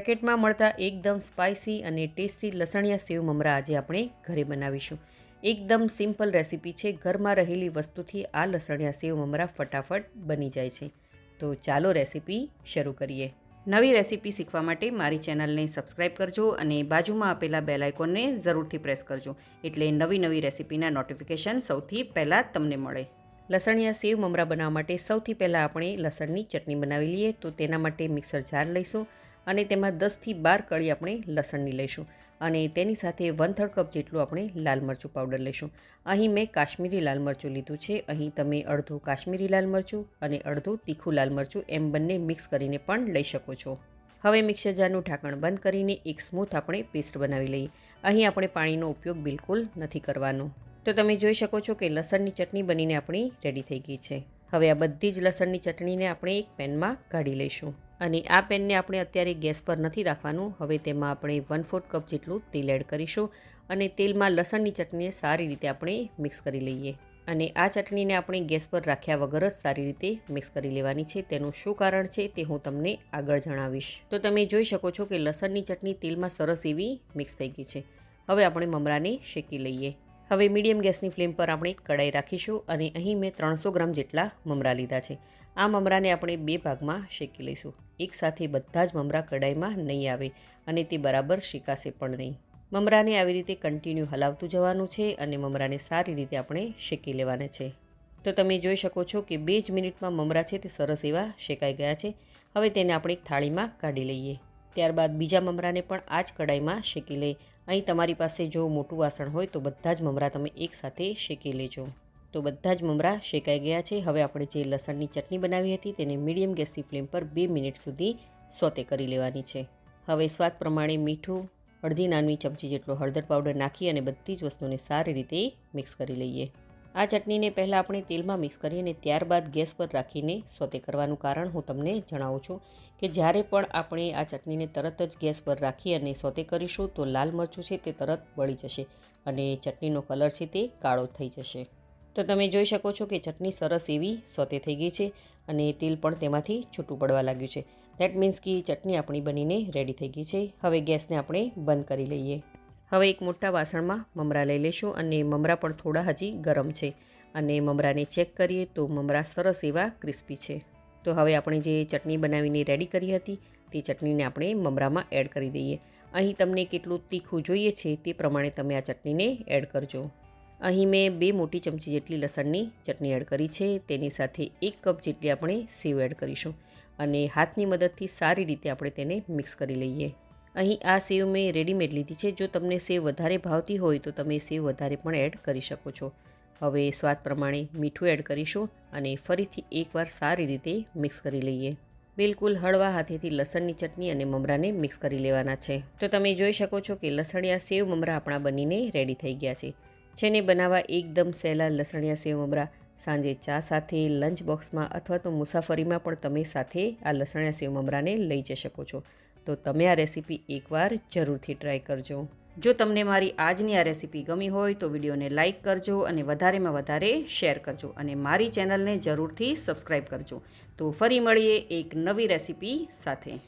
પેકેટમાં મળતા એકદમ સ્પાઇસી અને ટેસ્ટી લસણિયા સેવ મમરા આજે આપણે ઘરે બનાવીશું. એકદમ સિમ્પલ રેસીપી છે. ઘરમાં રહેલી વસ્તુથી આ લસણિયા સેવ મમરા ફટાફટ બની જાય છે. તો ચાલો રેસીપી શરૂ કરીએ. નવી રેસીપી શીખવા માટે મારી ચેનલને સબસ્ક્રાઇબ કરજો અને બાજુમાં આપેલા બેલ આઇકોનને જરૂરથી પ્રેસ કરજો. એટલે નવી નવી રેસીપીના નોટિફિકેશન સૌથી પહેલાં તમને મળે. લસણિયા સેવ મમરા બનાવવા માટે સૌથી પહેલાં આપણે લસણની ચટણી બનાવી લઈએ. તો તેના માટે મિક્સર જાર લઈશું. અને તેમાં દસથી બાર કળી આપણે લસણની લઈશું અને તેની સાથે વન થર્ડ કપ જેટલું આપણે લાલ મરચું પાવડર લઈશું. અહીં મેં કાશ્મીરી લાલ મરચું લીધું છે. અહીં તમે અડધું કાશ્મીરી લાલ મરચું અને અડધું તીખું લાલ મરચું એમ બંને મિક્સ કરીને પણ લઈ શકો છો. હવે મિક્સર જારનું ઢાંકણ બંધ કરીને એક સ્મૂથ આપણે પેસ્ટ બનાવી લઈએ. અહીં આપણે પાણીનો ઉપયોગ બિલકુલ નથી કરવાનો. તો તમે જોઈ શકો છો કે લસણની ચટણી બનીને આપણી રેડી થઈ ગઈ છે. હવે આ બધી જ લસણની ચટણીને આપણે એક પેનમાં કાઢી લઈશું. અને આ પેનને આપણે અત્યારે ગેસ પર નથી રાખવાનું. હવે તેમાં આપણે વન ફોર્થ કપ જેટલું તેલ એડ કરીશું અને તેલમાં લસણની ચટણીને સારી રીતે આપણે મિક્સ કરી લઈએ. અને આ ચટણીને આપણે ગેસ પર રાખ્યા વગર જ સારી રીતે મિક્સ કરી લેવાની છે. તેનું શું કારણ છે તે હું તમને આગળ જણાવીશ. તો તમે જોઈ શકો છો કે લસણની ચટણી તેલમાં સરસ એવી મિક્સ થઈ ગઈ છે. હવે આપણે મમરાને શેકી લઈએ. હવે મીડિયમ ગેસની ફ્લેમ પર આપણે કડાઈ રાખીશું અને અહીં મેં ત્રણસો ગ્રામ જેટલા મમરા લીધા છે. આ મમરાને આપણે બે ભાગમાં શેકી લઈશું. એકસાથે બધા જ મમરા કડાઈમાં નહીં આવે અને તે બરાબર શેકાશે પણ નહીં. મમરાને આવી રીતે કન્ટિન્યુ હલાવતું જવાનું છે અને મમરાને સારી રીતે આપણે શેકી લેવાના છે. તો તમે જોઈ શકો છો કે બે જ મિનિટમાં મમરા છે તે સરસ એવા શેકાઈ ગયા છે. હવે તેને આપણે એક થાળીમાં કાઢી લઈએ. ત્યારબાદ બીજા મમરાને પણ આ જ કડાઈમાં શેકી લઈએ અહીં તમારી પાસે જો મોટું વાસણ હોય તો બધા જ મમરા તમે એકસાથે શેકી લેજો. તો બધા જ મમરા શેકાઈ ગયા છે. હવે આપણે જે લસણની ચટણી બનાવી હતી તેને મીડિયમ ગેસની ફ્લેમ પર બે મિનિટ સુધી સોતે કરી લેવાની છે. હવે સ્વાદ પ્રમાણે મીઠું, અડધી નાની ચમચી જેટલો હળદર પાવડર નાખી અને બધી જ વસ્તુને સારી રીતે મિક્સ કરી લઈએ. આ ચટણીને પહેલાં આપણે તેલમાં મિક્સ કરી અને ત્યારબાદ ગેસ પર રાખીને સોતે કરવાનું કારણ હું તમને જણાવું છું કે જ્યારે પણ આપણે આ ચટણીને તરત જ ગેસ પર રાખી અને સોતે કરીશું તો લાલ મરચું છે તે તરત બળી જશે અને ચટણીનો કલર છે તે કાળો થઈ જશે. તો તમે જોઈ શકો છો કે ચટણી સરસ એવી સોતે થઈ ગઈ છે અને તેલ પણ તેમાંથી છૂટું પડવા લાગ્યું છે. દેટ મીન્સ કે ચટણી આપણી બનીને રેડી થઈ ગઈ છે. હવે ગેસને આપણે બંધ કરી લઈએ. હવે એક મોટા વાસણમાં મમરા લઈ લઈશું અને મમરા પણ થોડા હજી ગરમ છે. અને મમરાને ચેક કરીએ તો મમરા સરસ એવા ક્રિસ્પી છે. તો હવે આપણે જે ચટણી બનાવીને રેડી કરી હતી, તે ચટણીને આપણે મમરામાં એડ કરી દઈએ. અહીં તમને કેટલું તીખું જોઈએ છે તે પ્રમાણે તમે આ ચટણીને એડ કરજો. અહીં મેં બે મોટી ચમચી જેટલી લસણની ચટણી એડ કરી છે, તેની સાથે એક કપ જેટલી આપણે સેવ એડ કરીશું. અને હાથની મદદથી સારી રીતે આપણે તેને મિક્સ કરી લઈએ. અહીં આ સેવ મેં રેડીમેડ લીધી છે. જો તમને સેવ વધારે ભાવતી હોય તો તમે સેવ વધારે પણ એડ કરી શકો છો. હવે સ્વાદ પ્રમાણે મીઠું એડ કરીશું અને ફરીથી એકવાર સારી રીતે મિક્સ કરી લઈએ. બિલકુલ હળવા હાથેથી લસણની ચટણી અને મમરાને મિક્સ કરી લેવાના છે. તો તમે જોઈ શકો છો કે લસણિયા સેવ મમરા આપણા બનીને રેડી થઈ ગયા છે. જેને બનાવવા એકદમ સહેલા લસણિયા સેવ મમરા. સાંજે ચા સાથે લંચ બોક્સમાં અથવા તો મુસાફરીમાં પણ તમે સાથે આ લસણિયા સેવ મમરાને લઈ જઈ શકો છો. તો તમે આ રેસીપી એકવાર જરૂરથી ટ્રાય કરજો. જો તમને મારી આજની આ રેસીપી ગમી હોય તો વિડીયોને લાઇક કરજો અને વધારેમાં વધારે શેર કરજો અને મારી ચેનલને જરૂરથી સબસ્ક્રાઈબ કરજો. તો ફરી મળીએ એક નવી રેસીપી સાથે.